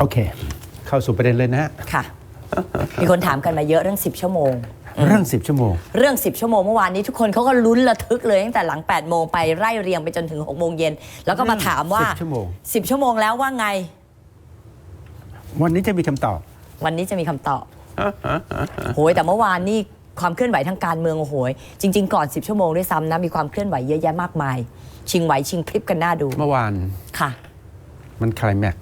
โอเค เข้าสู่ประเด็นเลยนะฮะค่ะ มีคนถามกันมาเยอะเรื่อง 10 ชั่วโมง เรื่อง 10 ชั่วโมง เรื่อง 10 ชั่วโมงเมื่อวานนี้ทุกคนเขาก็ลุ้นระทึกเลยตั้งแต่หลัง 8 โมงไปไล่เรียงไปจนถึง 6 โมงเย็น แล้วก็มาถามว่า 10 ชั่วโมง 10 ชั่วโมงแล้วว่าไง วันนี้จะมีคำตอบ วันนี้จะมีคำตอบโหยแต่เมื่อวานนี่ความเคลื่อนไหวทางการเมืองโอ้โหยจริง ๆ ก่อน 10 ชั่วโมงด้วยซ้ำนะ มีความเคลื่อนไหวเยอะแยะมากมาย ชิงไหวชิงคลิปกันน่าดู เมื่อวานค่ะ มันคลายแม็ก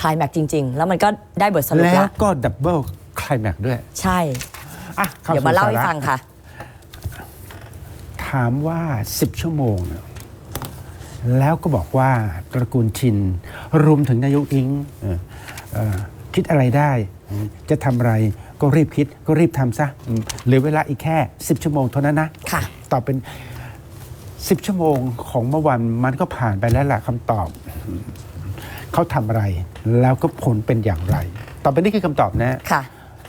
คลายแม็กซ์จริง ๆ แล้วมันก็ได้บทสรุปแล้วละก็ดับเบิลคลายแม็กด้วยใช่ อะข้เดี๋ยวมาเล่าให้สู่สระฟังค่ะ ถามว่า 10 ชั่วโมงเนี่ยแล้วก็บอกว่าตระกูลชินรวมถึงนายกอิงเอ่อเอ่อคิดอะไรได้จะทำอะไรก็รีบคิดก็รีบทำซะอืมเหลือเวลาอีกแค่ 10 ชั่วโมงเท่านั้นนะค่ะ ตอบเป็น 10 ชั่วโมงของเมื่อวันมันก็ผ่านไปแล้วล่ะคำตอบ เขาทำอะไร แล้วก็ผลเป็นอย่างไร ต่อไปนี้คือคำตอบนะค่ะ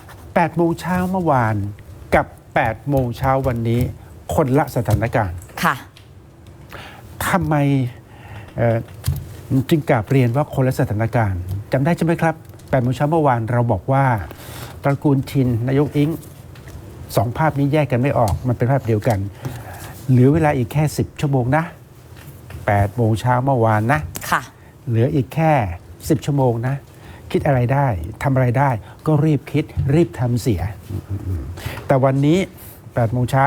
8โมงเช้าเมื่อวานกับ8โมงเช้าวันนี้ คนละสถานการณ์ค่ะทำไมเอ่อจึงกราบเรียนว่าคนละสถานการณ์จำได้ใช่ไหมครับ8โมงเช้าเมื่อวานเราบอกว่าตระกูลชินนายกอิงสองภาพนี้แยกกันไม่ออก มันเป็นภาพเดียวกัน เหลือเวลาอีกแค่ 10 ชั่วโมงนะ8โมงเช้าเมื่อวานนะค่ะ เหลืออีกแค่ 10 ชั่วโมงนะ คิดอะไรได้ทำอะไรได้ ก็รีบคิดรีบทำเสีย แต่วันนี้8โมงเช้า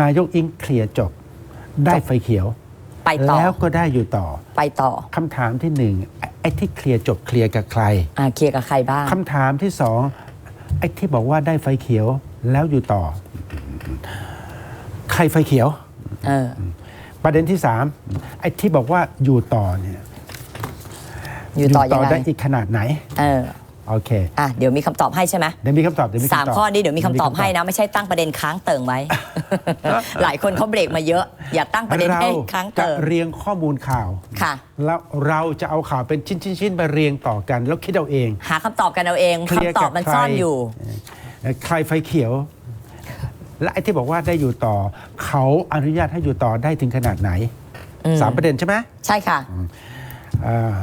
นายกอิงเคลียร์จบ ได้ไฟเขียว ไปต่อ แล้วก็ได้อยู่ต่อ ไปต่อคำถามที่หนึ่งไอ้ไอ้ที่เคลียร์จบเคลียร์กับใครอ่าเคลียร์กับใครบ้างคำถามที่สองไอ้ที่บอกว่าได้ไฟเขียวแล้วอยู่ต่อ ใครไฟเขียว เออ ประเด็นที่สามไอ้ที่บอกว่าอยู่ต่อเนี่ยอยู่ต่อยังไงได้อีกขนาดไหน เออโอเคอะเดี๋ยวมีคำตอบให้ใช่ไหมเดี๋ยวมีคำตอบเดี๋ยวมีสามคำตอบข้อนี้เดี๋ยวมีคำตอบให้นะ ไม่ใช่ตั้งประเด็นค้างเติ่งไว้ หลายคนเขาเบรกมาเยอะ อย่าตั้งประเด็นเราให้ค้างจะเติ่งเรียงข้อมูลข่าวค่ะแล้วเราจะเอาข่าวเป็นชิ้นๆๆไปเรียงต่อกัน แล้วคิดเอาเอง หาคำตอบกันเอาเองเคลียร์คำตอบมันกับใครซ่อนอยู่เอ่อใครไฟเขียว และไอ้ที่บอกว่าได้อยู่ต่อ เขาอนุญาตให้อยู่ต่อได้ถึงขนาดไหนอืมสามประเด็นใช่ไหมใช่ค่ะอ่า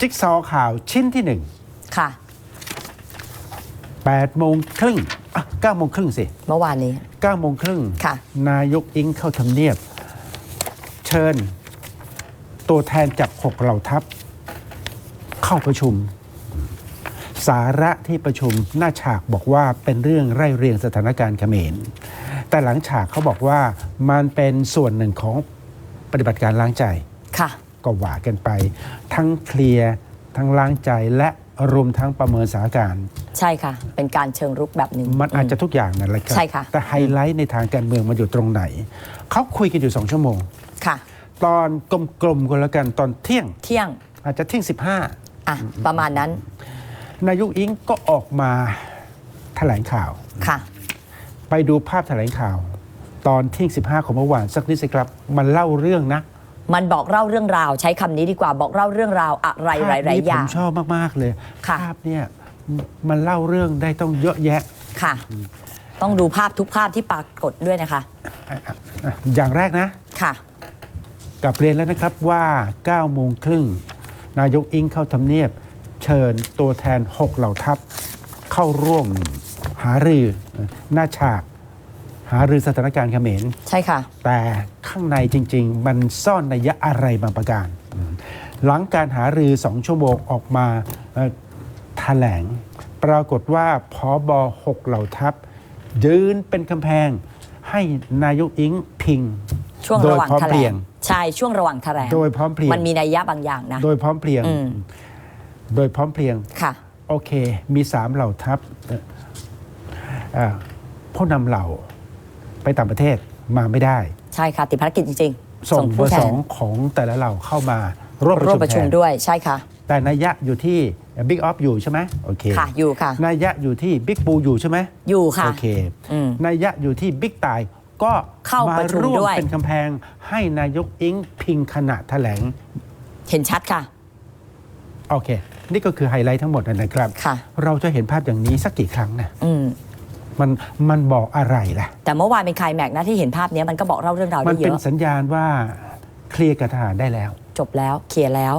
จิ๊กซอว์ข่าวชิ้นที่หนึ่งค่ะ8โมงครึ่งอะ9โมงครึ่งสิ เมื่อวานนี้9โมงครึ่งค่ะนายกอิงเข้าทำเนียบ เชิญ ตัวแทนจากหกเหล่าทัพ เข้าประชุม สาระที่ประชุมหน้าฉากบอกว่าเป็นเรื่องไร่เรียงสถานการณ์เขมร แต่หลังฉากเขาบอกว่ามันเป็นส่วนหนึ่งของปฏิบัติการล้างใจ ค่ะ ก็ว่ากันไป ทั้งเคลียร์ทั้งล้างใจและรวมทั้งประเมินสถานการณ์ใช่ค่ะ เป็นการเชิงรุกแบบหนึ่งมันอาจจะทุกอย่างนั่นแหละครับใช่ค่ะ แต่ไฮไลท์ในทางการเมืองมันอยู่ตรงไหน เขาคุยกันอยู่สองชั่วโมง ค่ะ ตอนกลมๆกันแล้วกันตอนเที่ยง เที่ยงอาจจะเที่ยงอะประมาณนั้น15นายกอิงก็ออกมาแถลงข่าว ค่ะ ไปดูภาพแถลงข่าว ตอนเที่ยง15 ของเมื่อวานสักนิดสิครับ มันเล่าเรื่องนะมันบอกเล่าเรื่องราว ใช้คำนี้ดีกว่าบอกเล่าเรื่องราวอะไรภาพหลายนี้ๆอผย่ามงชอบมาก ๆ เลยค่ะ ภาพเนี่ยมันเล่าเรื่องได้ต้องเยอะแยะ ค่ะ ต้องดูภาพทุกภาพที่ปรากฏด้วยนะคะ อย่างแรกนะ ค่ะ กลับเรียนแล้วนะครับว่า9โมงครึ่งนายกอิงเข้าทำเนียบ เชิญตัวแทน 6 เหล่าทัพเข้าร่วม หารือหน้าฉาก หารือสถานการณ์เขมร ใช่ค่ะ แต่ข้างในจริง ๆ มันซ่อนนัยยะอะไรบางประการ หลังการหารือสองชั่วโมงออกมาเอ่อแถลง ปรากฏว่าพอบอหกเหล่าทัพ ยืนเป็นกำแพงให้นายกอิงพิงช่วงโดระยหว่างพร้อมแถเพลรียงงใช่ช่วงระหว่างแถลงโดยพร้อมเพรียงมันมีนัยยะบางอย่างนะ โดยพร้อมเพรียงอืมโดยพร้อมเพรียงค่ะ โอเค มีสามเหล่าทัพเอ่อเอ่อ ผู้นำเหล่าไปต่างประเทศมาไม่ได้ ใช่ค่ะติดภารกิจจริงๆส่งเบผู้อร์แทสอนงของแต่ละเหล่าเข้ามาร่วมประร่วชุมมประชุมแทนด้วยใช่ค่ะ แต่นัยยะอยู่ที่บิ๊กออฟอยู่ใช่ไหมโอเคค่ะอยู่ค่ะนัยยะอยู่ที่บิ๊กปูอยู่ใช่ไหมอยู่ค่ะโอเคอืมนัยยะอยู่ที่บิ๊กตายก็เข้าประชุมร่วมด้วยเป็นกำแพงให้นายกอิงพิงขณะแถลง เห็นชัดค่ะโอเค นี่ก็คือไฮไลท์ทั้งหมดนะครับค่ะเราจะเห็นภาพอย่างนี้สักกี่ครั้งนะอื มมันมันบอกอะไรล่ะ แต่เมื่อวานเป็นคลายแม็กซ์นะที่เห็นภาพเนี้ยมันก็บอกเล่าเรื่องราวมัได้นเยเป็นอะสัญญาณว่าเคลียร์กับทหารได้แล้ว จบแล้วเคลียร์แล้ว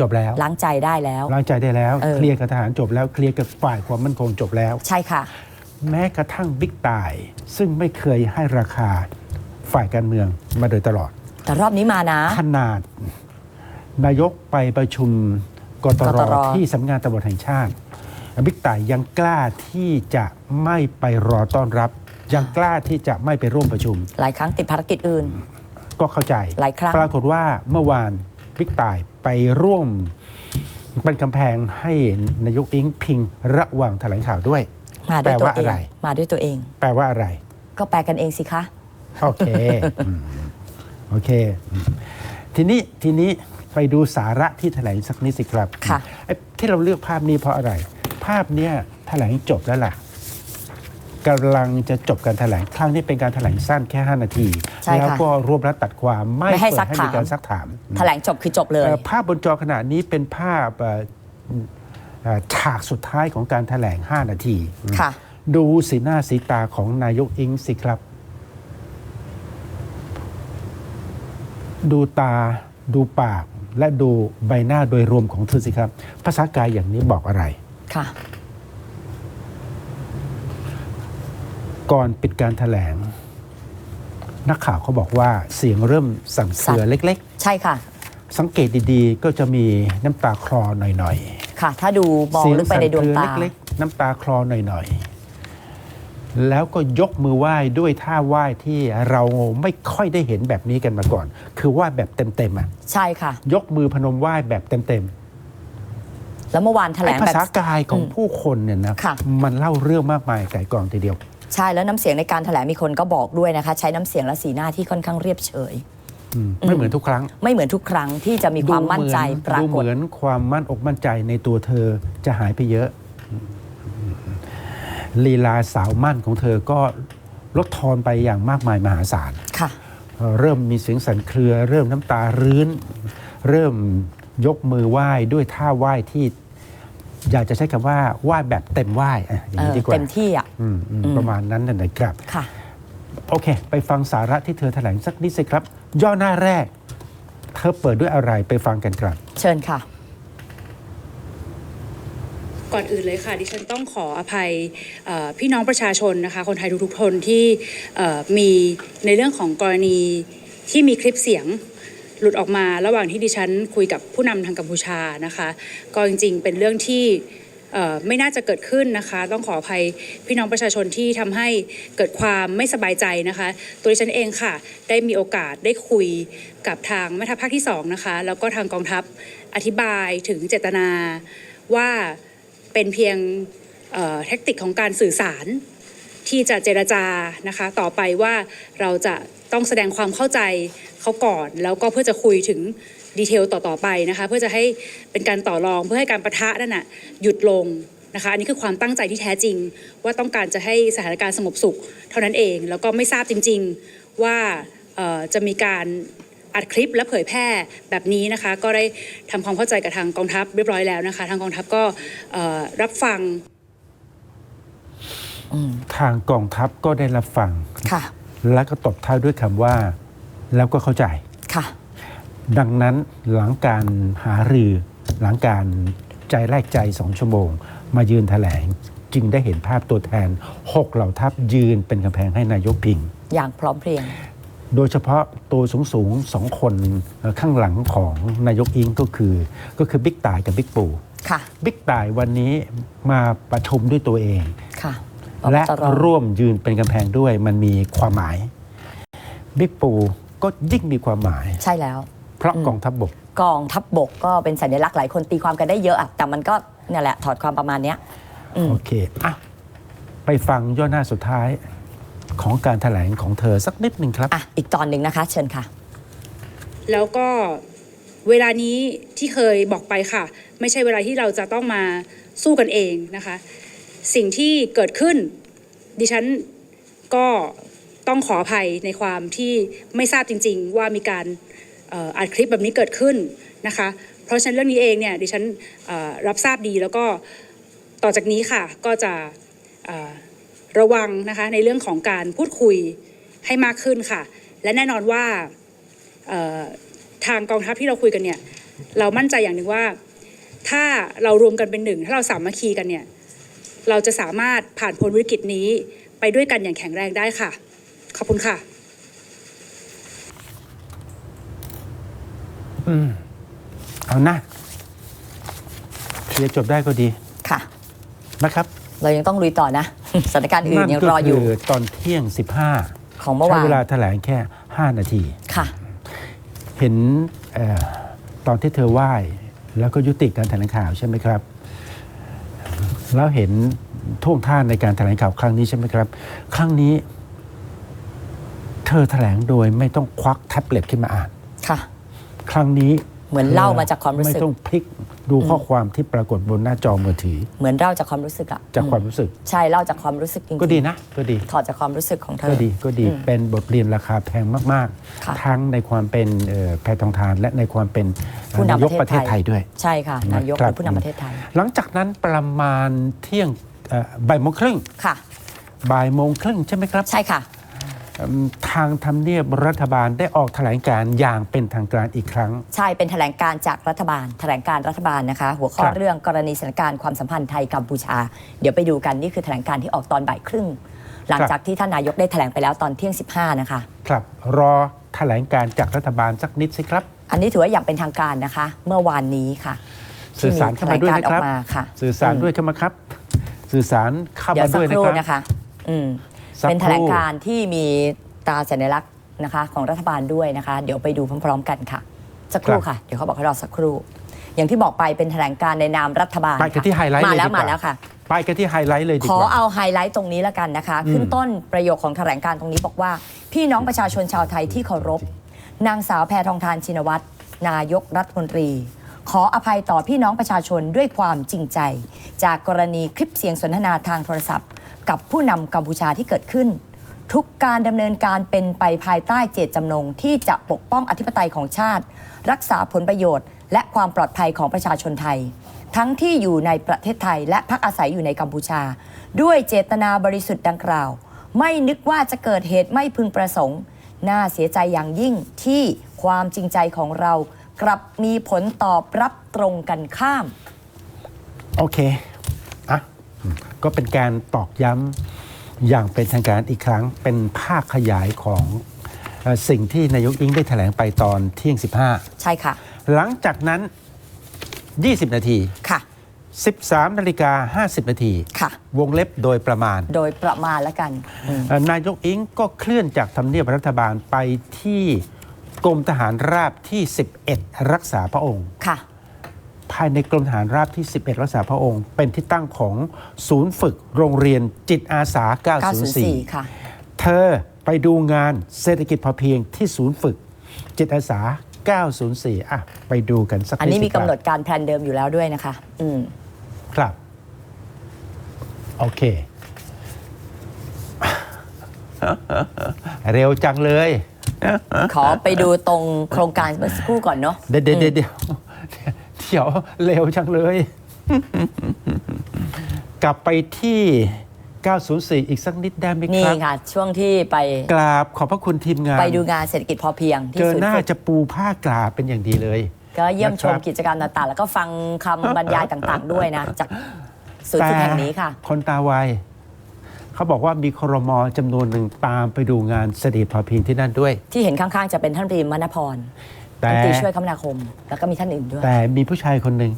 จบแล้วล้างใจได้แล้ว ล้างใจได้แล้ว เออ เคลียร์กับทหารจบแล้วเคลียร์กับฝ่ายความมั่นคงจบแล้ว ใช่ค่ะ แม้กระทั่งบิ๊กตาย ซึ่งไม่เคยให้ราคาฝ่ายการเมืองมาโดยตลอด แต่รอบนี้มานะ ขนาด นายกไปประชุมกตกรตรที่สำนักงานตำรวจแห่งชาติ บิ๊กต่ายยังกล้าที่จะไม่ไปรอต้อนรับ ยังกล้าที่จะไม่ไปร่วมประชุม หลายครั้งติดภารกิจอื่น ก็เข้าใจหลายครั้งปรากฏว่าเมื่อวานบิ๊กต่ายไปร่วมเป็นกำแพงให้นายกอิงพิงระหว่างแถลงข่าวด้วย มาด้วยตัวแปลว่าเออะงไรมาด้วยตัวเอง แปลว่าอะไร ก็แปลกันเองสิคะ โอเคอืมโอเคอืมทีนี้ทีนี้ไปดูสาระที่แถลงสักนิดสิครับค่ะ ไอ้ที่เราเลือกภาพนี้เพราะอะไร ภาพเนี้ยแถลงจบแล้วล่ะกำลังจะจบการแถลงครั้งนี้เป็นการแถลงสั้นแค่ 5 นาที ใช่ค่ะ แล้วก็รวบรัดตัดความไม่ไม่ให้เปิซัดกให้ถามมีการซักถาม แถลงจบคือจบเลย เอ่อภาพบนจอขณะนี้เป็นภาพเอ่อเอ่อฉากสุดท้ายของการแถลง 5 นาที ค่ะ ดูสีหน้าสีตาของนายกอิงสิครับ ดูตาดูปากและดูใบหน้าโดยรวมของเธอสิครับ ภาษากายอย่างนี้บอกอะไร ค่ะ ก่อนปิดการแถลง นักข่าวเขาบอกว่าเสียงเริ่มสั่นเครือสั่นเล็กใช่ค่ะๆสังเกตดีๆ ก็จะมีน้ำตาคลอหน่อยค่ะ ถ้าดูมๆองเสียงลึกไปสั่นในเคดวงรือตาเล็กๆน้ำตาคลอหน่อยๆแล้วก็ยกมือไหว้ด้วยท่าไหว้ที่เราไม่ค่อยได้เห็นแบบนี้กันมาก่อน คือไหว้แบบเต็มๆอะ ใช่ค่ะ ยกมือพนมไหว้แบบเต็ม แล้วเมื่อวานแถๆลไอ้งภาแบบ ษากายของอืมผู้คนเนี่ยนะค่ะ มันเล่าเรื่องมากมายไก่กองทีเดียว ใช่แล้วน้ำเสียงในการแถลงมีคนก็บอกด้วยนะคะ ใช้น้ำเสียงและสีหน้าที่ค่อนข้างเรียบเฉย อืมไม่เหมือนทุกครั้งไม่เหมือนทุกครั้งที่จะมีความมั่นใจปราดูกเหฏมือนความมั่นอกมั่นใจในตัวเธอจะหายไปเยอะลีลาสาวมั่นของเธอก็ลดทอนไปอย่างมากมายมหาศาล ค่ะ เอ่อเริ่มมีเสียงสั่นเครือ เริ่มน้ำตารื้น เริ่ม ยกมือไหว้ด้วยท่าไหว้ที่ อยากจะใช้คำว่าไหว้แบบเต็มไหว้อะอย่างเอนี้อดีกว่าเต็มที่อะ อืมอืมอืม ประมาณนั้นนะนะครับ ค่ะ โอเค ไปฟังสาระที่เธอแถลงสักนิดสิครับ ย่อหน้าแรก เธอเปิดด้วยอะไรไปฟังกันครับ เชิญค่ะ ก่อนอื่นเลยค่ะดิฉันต้องขออภัยเอ่อพี่น้องประชาชนนะคะคนไทยทุกๆคนที่เอ่อมีในเรื่องของกรณีที่มีคลิปเสียง หลุดออกมาระหว่างที่ดิฉันคุยกับผู้นำทางกัมพูชานะคะ ก็จริงๆ เป็นเรื่องที่ไม่น่าจะเกิดขึ้นนะคะ ต้องขออภัยพี่น้องประชาชนที่ทำให้เกิดความไม่สบายใจนะคะ ตัวดิฉันเองค่ะ ได้มีโอกาสได้คุยกับทางแม่ทัพภาคที่สองนะคะ แล้วก็ทางกองทัพอธิบายถึงเจตนาว่าเป็นเพียงเอ่อเทคนิคของการสื่อสาร ที่จะเจรจานะคะ ต่อไปว่าเราจะต้องแสดงความเข้าใจเขาก่อน แล้วก็เพื่อจะคุยถึงดีเทลต่อๆไปนะคะ เพื่อจะให้เป็นการต่อรองเพื่อให้การประทะนั่นน่ะหยุดลงนะคะอันนี้คือความตั้งใจที่แท้จริง ว่าต้องการจะให้สถานการณ์สงบสุข เท่านั้นเอง แล้วก็ไม่ทราบจริง ๆว่าจะมีการอัดคลิปและเผยแพร่แบบนี้นะคะ ก็ได้ทำความเข้าใจกับทางกองทัพเรียบร้อยแล้วนะคะ ทางกองทัพก็รับฟัง ทางกองทัพก็ได้รับฟัง ค่ะ แล้วก็ตบท้ายด้วยคำว่า แล้วก็เข้าใจ ค่ะ ดังนั้นหลังการหารือหลังการใจแรกใจสองชั่วโมง มายืนแถลง จึงได้เห็นภาพตัวแทนหกเหล่าทัพยืนเป็นกำแพงให้นายกพิง อย่างพร้อมเพรียง โดยเฉพาะตัวสูงสูงๆสองคนเอ่อข้างหลังของนายกอิงก็คือ ก็คือบิ๊กต่ายกับบิ๊กปู่ค่ะบิ๊กต่ายวันนี้มาประชุมด้วยตัวเองค่ะ และปปตรร่วมยืนเป็นกำแพงด้วยมันมีความหมายบิ๊กปูก็ยิ่งมีความหมาย ใช่แล้ว เพราะอืมกองทัพบบกกองทัพบบกก็เป็นสัญลักษณ์หลายคนตีความกันได้เยอะอะแต่มันก็เนี่ยแหละถอดความประมาณเนี้ยอืมโอเคอะไปฟังย่อหน้าสุดท้ายของการแถลงของเธอสักนิดหนึ่งครับอะอีกตอนหนึ่งนะคะ เชิญค่ะ แล้วก็เวลานี้ที่เคยบอกไปค่ะ ไม่ใช่เวลาที่เราจะต้องมาสู้กันเองนะคะ สิ่งที่เกิดขึ้น ดิฉันก็ต้องขออภัยในความที่ไม่ทราบจริง ๆ ว่ามีการอัดคลิปแบบนี้เกิดขึ้นนะคะ เพราะฉะนั้นเรื่องนี้เองเนี่ยดิฉันรับทราบดีแล้วก็ต่อจากนี้ค่ะก็จะระวังนะคะในเรื่องของการพูดคุยให้มากขึ้นค่ะ และแน่นอนว่าทางกองทัพที่เราคุยกันเนี่ยเรามั่นใจอย่างหนึ่งว่า ถ้าเรารวมกันเป็นหนึ่งถ้าเราสามัคคีกันเนี่ย เราจะสามารถผ่านพ้นวิกฤตนี้ไปด้วยกันอย่างแข็งแรงได้ค่ะ ขอบคุณค่ะเอานะเคลียร์จบได้ก็ดีค่ะ นะครับเรายังต้องลุยต่อนะ สถานการณ์อื่นยังรออยู่คืตอนเที่ยง 15 ของเมื่อใช้วานเวลาแถลงแค่ 5 นาที ค่ะ เห็นเออตอนที่เธอไหว้ แล้วก็ยุติการแถลงข่าวใช่ไหมครับ แล้วเห็นท่วงท่าในการแถลงข่าวครั้งนี้ใช่ไหมครับ ครั้งนี้ เธอแถลงโดยไม่ต้องควักแท็บเล็ตขึ้นมาอ่าน ค่ะ ครั้งนี้ เหมือนเล่ามาจากความรู้สึก ไม่ต้องพลิกดูข้อความที่ปรากฏบนหน้าจอมือถือ เหมือนเล่าจากความรู้สึกอะจากความรู้สึก ใช่เล่าจากความรู้สึกจริงๆก็ดีนะ ก็ดี ถอดจากความรู้สึกของเธก็อดีก็ดีอืมเป็นบทเรียนราคาแพงมากค่ะๆ ทั้งในความเป็นเอ่อแพทองทาน และในความเป็นผู้นำนายกปประระเทเทศศไทไทยย ด้วย ใช่ค่ะ นายกครัเป็บนผู้นำประเทศไทยหลังจากนั้นประมาณเที่ยงเอ่อบ่ายโมงครึ่งค่ะ บ่ายโมงครึ่งใช่ไหมครับ ใช่ค่ะอืม ทางทำเนียบรัฐบาลได้ออกแถลงการณ์อย่างเป็นทางการอีกครั้ง ใช่เป็นแถลงการจากรัฐบาล แถลงการรัฐบาลนะคะ หัวข้อครับเรื่องกรณีสถานการณ์ความสัมพันธ์ไทยกัมพูชา เดี๋ยวไปดูกันนี่คือแถลงการที่ออกตอนบ่ายครึ่ง หลังจากที่ท่านนายกได้แถลงไปแล้วตอนเที่ยง 15 นะคะ ครับรอแถลงการณ์จากรัฐบาลสักนิดสิครับ อันนี้ถือว่าอย่างเป็นทางการนะคะ เมื่อวานนี้ค่ะ สื่อสารเข้ามาด้วยที่นะแถลงกคอรัอบกมาค่ะสื่อสารด้วยเข้ามาครับ สื่อสารเข้าเดี๋ยมาวสักด้วยคนะรู่ครับนะคะอืม สักเป็นแถลงครู่การที่มีตราสัญลักษณ์นะคะของรัฐบาลด้วยนะคะ เดี๋ยวไปดูพร้อม ๆ กันค่ะ สักครู่ค่ะ เดี๋ยวเขาบอกให้รอสักครู่ อย่างที่บอกไปเป็นแถลงการในนามรัฐบาลไปกันที่ไฮไลท์มาเลยแล้วดีกว่ามาแล้วค่ะไปกันที่ไฮไลท์เลยดีขอกว่าเอาไฮไลท์ตรงนี้แล้วกันนะคะ ขึ้นต้นประโยคของแถลงการตรงนี้บอกว่า พี่น้องประชาชนชาวไทยที่เคารพ นางสาวแพทองทานชินวัตรนายกรัฐมนตรี ขออภัยต่อพี่น้องประชาชนด้วยความจริงใจ จากกรณีคลิปเสียงสนทนาทางโทรศัพท์ กับผู้นำกัมพูชาที่เกิดขึ้น ทุกการดำเนินการเป็นไปภายใต้เจตจำนงที่จะปกป้องอธิปไตยของชาติ รักษาผลประโยชน์ และความปลอดภัยของประชาชนไทย ทั้งที่อยู่ในประเทศไทยและพักอาศัยอยู่ในกัมพูชา ด้วยเจตนาบริสุทธิ์ดังกล่าว ไม่นึกว่าจะเกิดเหตุไม่พึงประสงค์ น่าเสียใจอย่างยิ่งที่ความจริงใจของเรากลับมีผลตอบรับตรงกันข้าม โอเค ก็เป็นการตอกย้ำอย่างเป็นทางการอีกครั้ง เป็นภาคขยายของเอ่อสิ่งที่นายกอิงได้แถลงไปตอนเที่ยงใช่ค่ะ15หลังจากนั้น 20 นาทีค่ะ 13นาฬิกา50 นาทีค่ะ วงเล็บโดยประมาณ โดยประมาณแล้วกันอืมเอ่อนายกอิงก็เคลื่อนจากทำเนียบรัฐบาลไปที่กรมทหารราบที่ 11 รักษาพระองค์ค่ะภายในกรมทหารราบที่ 11 รักษาพระองค์ เป็นที่ตั้งของศูนย์ฝึกโรงเรียนจิตอาสา 904 904 ค่ะ เธอไปดูงานเศรษฐกิจพอเพียงที่ศูนย์ฝึกจิตอาสา 904 อะ ไปดูกันสักอันนี้ดสิมีครับกำหนดการแพลนเดิมอยู่แล้วด้วยนะคะ อืม ครับ โอเค เร็วจังเลย ขอไปดูตรงโครงการเมื่อสักครู่ก่อนเนาะ เดี๋ยวเดี๋ยวเดี๋ยว เดี๋ยวเดี๋ยวเร็วจังเลย กลับไปที่ 904 อีกสักนิดได้ไหมนี่ครับ ค่ะ ช่วงที่ไปกราบขอบพระคุณทีมงาน ไปดูงานเศรษฐกิจพอเพียงที่เจอศูนหย์น้าฝึกจะปูผ้ากราบเป็นอย่างดีเลย ก็เยี่ยมชมนะครับ กิจกรรมต่างๆ แล้วก็ฟังคำบรรยายต่างๆ ด้วยนะ จากศูนย์ฝึกแห่งนี้ค่ะ คนตาไวเขาบอกว่ามีครมจำนวนหนึ่งตามไปดูงานเสด็จพอเพียงที่นั่นด้วย ที่เห็นข้างๆ จะเป็นท่านรีมณพร แต่ รัฐมนตรีช่วยคมนาคม แล้วก็มีท่านอื่นด้วยแต่มีผู้ชายคนหนึ่ง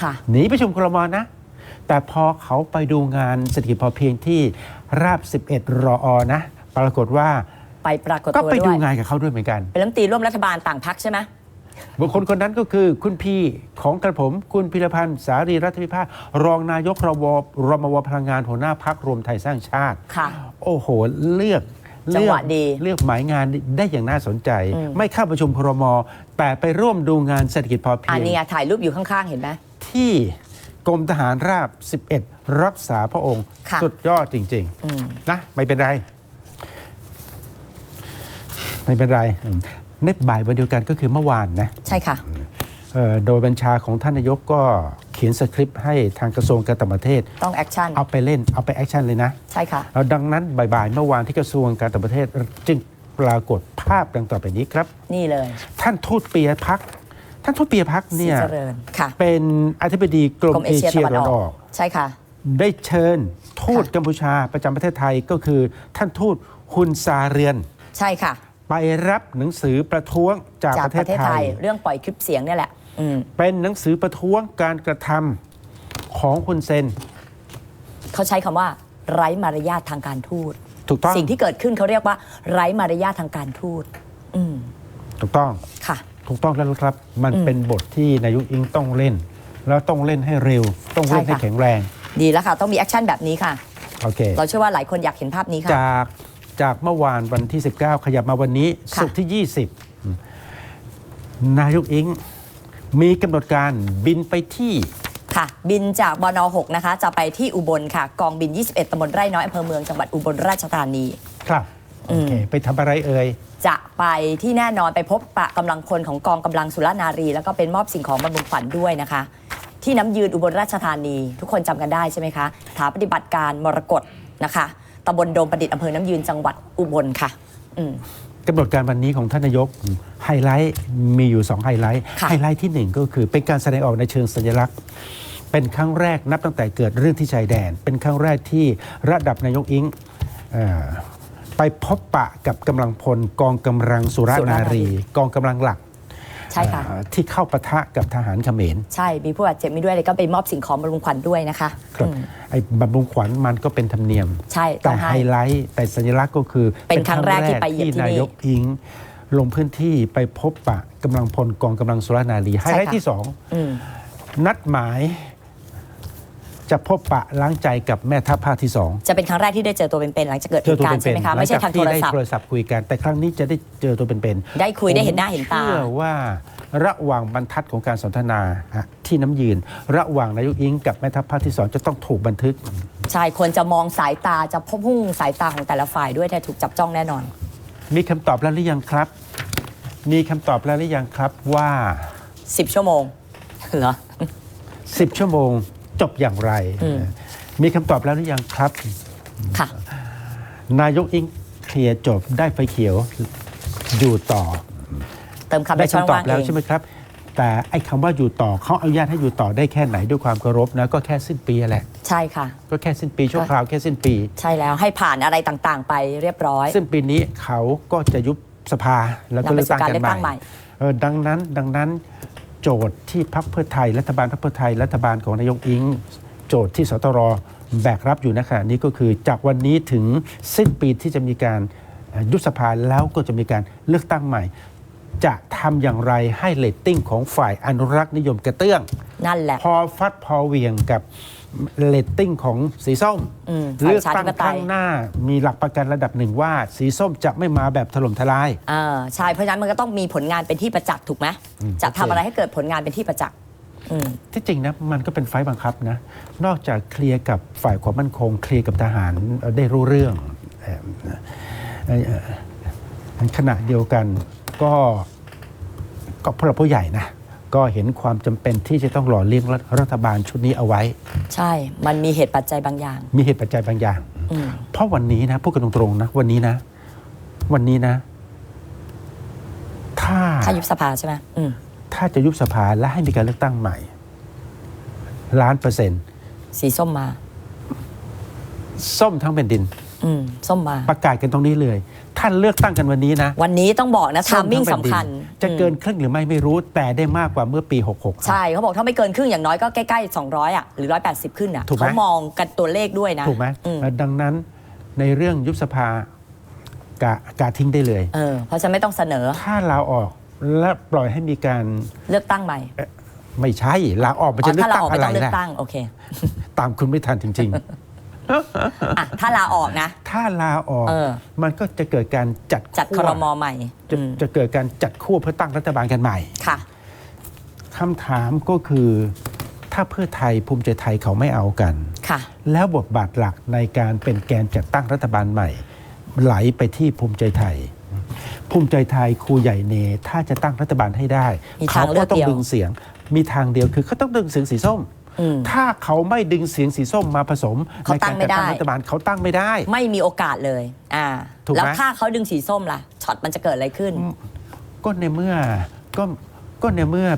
ค่ะ หนีประชุมครมนะ แต่พอเขาไปดูงานเศรษฐกิจพอเพียงที่ราบ 11 รออนะ ปรากฏว่าไปปรากฏก็ตัวไปด้ดูวยงานกับเขาด้วยเหมือนกัน เป็นรัฐมนตรีร่วมรัฐบาลต่างพักใช่ไหมบุคคลคนนั้นก็คือคุณพี่ของกระผม คุณพิรพันธ์สารีรัฐพิพาทรองนายกรวรมวพลังงานหัวหน้าพักรวมไทยสร้างชาติ ค่ะ โอ้โห เลือก จังหวะเลือกดี เลือกหมายงานได้อย่างน่าสนใจอืมไม่เข้าประชุมครม แต่ไปร่วมดูงานเศรษฐกิจพอเพีอัยนงนี้ไงถ่ายรูปอยู่ข้างๆ เห็นไหมที่กรมทหารราบ 11 รักษาพระองค์ค่ะสุดยอดจริงอืมๆนะไม่เป็นไร ไม่เป็นไรอืมในบ่ายวันเดียวกันก็คือเมื่อวานนะ ใช่ค่ะเอ่อ โดยบัญชาของท่านนายกก็เขียนสคริปต์ให้ทางกระทรวงการต่างประเทศ ต้องแอคชั่น เอาไปเล่นเอาไปแอคชั่นเลยนะ ใช่ค่ะ แล้วดังนั้นบ่ายๆเมื่อวานที่กระทรวงการต่างประเทศ จึงปรากฏภาพดังต่อไปนี้ครับ นี่เลย ท่านทูตเปียพัก ท่านทูตปียพักศรีเนี่ยเจริญค่ะเป็นอธิบดีกรมกรมเอเอเชียเชียตะวันตะวันออออกกใช่ค่ะ ได้เชิญทูตค่ะกัมพูชาประจำประเทศไทยก็คือ ท่านทูตฮุนซาเรียน ใช่ค่ะไปรับหนังสือประท้วงจากจากประเทปศระเทศไทไทยยเรื่องปล่อยคลิปเสียงเนี่ยแหละอืม เป็นหนังสือประท้วงการกระทำของคุณเซน เขาใช้คำว่าไร้มารยาททางการทูตถูกต้องสิ่งที่เกิดขึ้นเขาเรียกว่า ไร้มารยาททางการทูตอืมถูกต้องค่ะถูกต้องแล้วครับ มันอืมเป็นบทที่นายกอิงต้องเล่น แล้วต้องเล่นให้เร็ว ต้องเล่นใช่ให้ค่ะแข็งแรง ดีแล้วค่ะ ต้องมีแอคชั่นแบบนี้ค่ะโอเคเราเชื่อว่าหลายคนอยากเห็นภาพนี้ค่ะ จากจากเมื่อวานวันที่ 19 ขยับมาวันนี้ค่ะศุกร์ที่ 20 นายกอิง มีกำหนดการบินไปที่ ค่ะ บินจากบน6นะคะ จะไปที่อุบลค่ะ กองบิน 21ตำบลไร่น้อยอำเภอเมืองจังหวัดอุบลราชธานี ครับโอเคไปทำอะไรเอ่ยจะไปที่แน่นอนไปพบปะกำลังพลของกองกำลังสุรนารี แล้วก็เป็นมอบสิ่งของบำรุงขวัญด้วยนะคะ ที่น้ำยืนอุบลราชธานี ทุกคนจำกันได้ใช่ไหมคะฐานปฏิบัติการมรกตนะคะตำบลโดมประดิษฐ์อำเภอน้ำยืนจังหวัดอุบลค่ะ อืม กำหนดการวันนี้ของท่านนายกไฮไลท์มีอยู่ 2 ไฮไลท์ค่ะ ไฮไลท์ที่ 1 ก็คือเป็นการแสดงออกในเชิงสัญลักษณ์ เป็นครั้งแรกนับตั้งแต่เกิดเรื่องที่ชายแดน เป็นครั้งแรกที่ระดับนายกอิงเอ่อไปพบปะกับกำลังพลกองกำลังสุรสุรนานารีรี กองกำลังหลัก ใช่ค่ะเอ่อที่เข้าปะทะกับทหารเขมรใช่มีผู้บาดเจ็บมีด้วยเลยก็ไปมอบสิ่งของบำรุงขวัญด้วยนะคะครับอืมไอ้บำรุงขวัญมันก็เป็นธรรมเนียม ใช่ต้แต่องไฮให้ไลท์แต่สัญลักษณ์ก็คือเป็นครั้งแรกที่ไปเหยียบที่นี่นายกอิงลงพื้นที่ไปพบปะกำลังพลกองกำลังสุรนารีไฮไลท์ที่สองอืมนัดหมาย จะพบปะล้างใจกับแม่ทัพภาคที่สองจะเป็นครั้งแรกที่ได้เจอตัวเป็นๆหลังจากเกิดเจเหอตุตัวการณ์เป็ใช่นไหมๆคะไม่ใช่ทางโทรได้ศัพท์โทรศัพท์คุยกัน แต่ครั้งนี้จะได้เจอตัวเป็นๆได้คุยได้เห็นหน้าเห็นตาเชื่อว่าระหว่างบรรทัดของการสนทนาอะที่น้ำยืน ระหว่างนายกอิงกับแม่ทัพภาคที่สองจะต้องถูกบันทึกใช่ควรจะมองสายตาจะพบพุ่งสายตาของแต่ละฝ่ายด้วยแต่ถูกจับจ้องแน่นอน มีคำตอบแล้วหรือยังครับ มีคำตอบแล้วหรือยังครับว่า 10 ชั่วโมงเหรอ10 ชั่วโมง จบอย่างไรอืมมีคำตอบแล้วหรือยังครับ ค่ะ นายกอิงเคลียร์จบได้ไฟเขียวอยู่ต่อ เติมคำได้ในช่องคำตอว่าบงแล้วเองใช่ไหมครับ แต่ไอ้คำว่าอยู่ต่อเขาอนุญาตให้อยู่ต่อได้แค่ไหนด้วยความเคารพนะก็แค่สิ้นปีแหละ ใช่ค่ะ ก็แค่สิ้นปีชั่วคราวแค่สิ้นปี ใช่แล้วให้ผ่านอะไรต่างๆ ไปเรียบร้อย ซึ่งปีนี้เขาก็จะยุบสภาแล้วก็นำไปเลือกตั้งสู่การกันเลือกใหตั้งใหม่ม่เออดังนั้นดังนั้น โจทย์ที่พรรคเพื่อไทยรัฐบาลพรรคเพื่อไทยรัฐบาลของนายกอิง โจทย์ที่สตรแบกรับอยู่ณขณะนี้ก็คือจากวันนี้ถึงสิ้นปีที่จะมีการเอ่อยุบสภาแล้วก็จะมีการเลือกตั้งใหม่ จะทำอย่างไรให้เลตติ้งของฝ่ายอนุรักษ์นิยมกระเตื้อง นั่นแหละ พอฟัดพอเหวียงกับ เลตติ้งของสีส้มอืมฝ่ายเลือกประชาธิตั้งปไตยข้างหน้ามีหลักประกันระดับหนึ่งว่า สีส้มจะไม่มาแบบถล่มทลายอ่าใช่เพราะฉะนั้นมันก็ต้องมีผลงานเป็นที่ประจักษ์ถูกไหมอืมจะทำโอเคอะไรให้เกิดผลงานเป็นที่ประจักษ์อืมที่จริงนะมันก็เป็นไฟล์บังคับนะ นอกจากเคลียร์กับฝ่ายความมั่นคง เคลียร์กับทหารเอ่อได้รู้เรื่องเอ่อเอ่อเอ่อขณะเดียวกันก็ก็พวกเราผู้ใหญ่นะ ก็เห็นความจำเป็นที่จะต้องหล่อเลี้ยงรัฐรัฐบาลชุดนี้เอาไว้ ใช่ มันมีเหตุปัจจัยบางอย่าง มีเหตุปัจจัยบางอย่าง อืม เพราะวันนี้นะพูดกันตรงๆนะวันนี้นะ วันนี้นะ ถ้าถ้ายุบสภาใช่ไหมอืมถ้าจะยุบสภาและให้มีการเลือกตั้งใหม่ล้านเปอร์เซ็นต์สีส้มมา ส้มทั้งแผ่นดิน อืม ส้มมา ประกาศกันตรงนี้เลย ท่านเลือกตั้งกันวันนี้นะวันนี้ต้องบอกนะทามมิ่งส้ทั้สำคัญแผ่นดินจะเกินอืมครึ่งหรือไม่ไม่รู้แต่ได้มากกว่าเมื่อปี 66 ใช่เขาบอกถ้าไม่เกินครึ่งอย่างน้อยก็ใกล้ๆ 200 อะ หรือ 180 ขึ้นอะถูกไหมเขามองกันตัวเลขด้วยนะ ถูกไหมอืมดังนั้นในเรื่องยุบสภากะกาทิ้งได้เลยเออเพราะฉะนั้นไม่ต้องเสนอ ถ้าลาออกและปล่อยให้มีการเลือกตั้งใหม่เอ่อไม่ใช่ลาออกมันอ๋จะอเลือถ้ากเราตั้องอกอะไม่ไรต้องเลือกล่ะตั้งโอเคตามคุณไม่ทันจริง อะถ้าลาออกนะๆถ้าลาออก เออ มันก็จะเกิดการจัดจัดคขั้รวมใหม่จะอืมจะเกิดการจัดขั้วเพื่อตั้งรัฐบาลกันใหม่ค่ะ คำถามก็คือถ้าเพื่อไทยภูมิใจไทยเขาไม่เอากัน ค่ะ แล้วบทบาทหลักในการเป็นแกนจัดตั้งรัฐบาลใหม่ ไหลไปที่ภูมิใจไทย ภูมิใจไทยครูใหญ่เนถ้าจะตั้งรัฐบาลให้ได้มีเขาทางเลืก็อกต้อเดีงยว ดึงเสียง มีทางเดียวคือเขาต้องดึงเสียงสีส้มอืม ถ้าเขาไม่ดึงเสียงสีส้มมาผสมเขาในตั้การงไม่จัดตั้งได้รัฐบาลเขาตั้งไม่ได้ ไม่มีโอกาสเลยอ่าถูกไหมแล้วถ้าเขาดึงสีส้มล่ะช็อตมันจะเกิดอะไรขึ้น ก็ในเมื่อก็ก็ในเมื่อ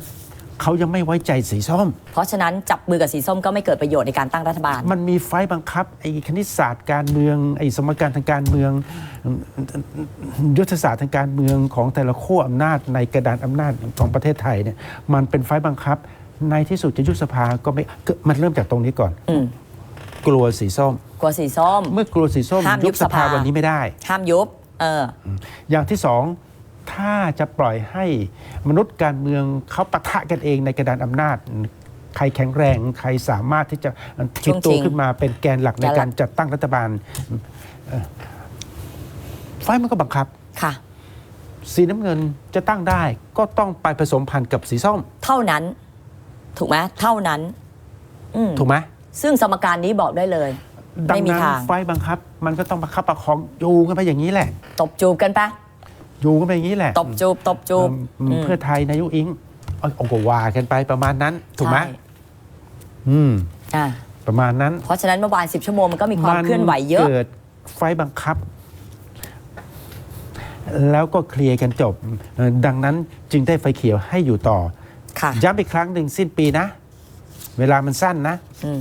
เขายังไม่ไว้ใจสีส้ม เพราะฉะนั้นจับมือกับสีส้มก็ไม่เกิดประโยชน์ในการตั้งรัฐบาล มันมีไฟล์บังคับไอ้คณิตศาสตร์การเมืองไอ้สมการทางการเมือง ยุทธศาสตร์ทางการเมืองของแต่ละขั้วอำนาจในกระดานอำนาจของประเทศไทยเนี่ยมันเป็นไฟล์บังคับ ในที่สุดจะยุบสภาก็ไม่ก็มันเริ่มจากตรงนี้ก่อน อืมกลัวสีส้ม กลัวสีส้ม เมื่อกลัวสีส้มห้ามยุยุบบสสภาภา วันนี้ไม่ได้ ห้ามยุบ เออ อย่างที่สองถ้าจะปล่อยให้มนุษย์การเมืองเขาปะทะกันเองในกระดานอำนาจ ใครแข็งแรง ใครสามารถที่จะคิดตัวช่วงชิงขึ้นมาเป็นแกนหลักในแกนหลัก การจัดตั้งรัฐบาลเอ่อไฟล์มันก็บังคับ ค่ะ สีน้ำเงินจะตั้งได้ก็ต้องไปผสมพันธุ์กับสีส้ม เท่านั้น ถูกไหมเท่านั้น อืมถูกไหมซึ่งสมการนี้บอกได้เลย ดัไม่มีนั้นทาง ไฟล์บังคับ มันก็ต้องประคับประคองอยู่กันไปอย่างนี้แหละ ตบจูบกันปะอยู่กันไปอย่างนี้แหละตบจูบตบจูบเอิ่มเพื่อไทยนายกอิงเอาเอาก็ว่ากันไปประมาณนั้น ถูกไหมใช่อืม อ่าประมาณนั้นเพราะฉะนั้นเมื่อวาน10ชั่วโมงมันก็มีความเคลื่อนไหวเยอะ เกิดไฟบังคับ แล้วก็เคลียร์กันจบเอ่อดังนั้นจึงได้ไฟเขียวให้อยู่ต่อ ค่ะย้ำอีกครั้งหนึ่งสิ้นปีนะ เวลามันสั้นนะอืม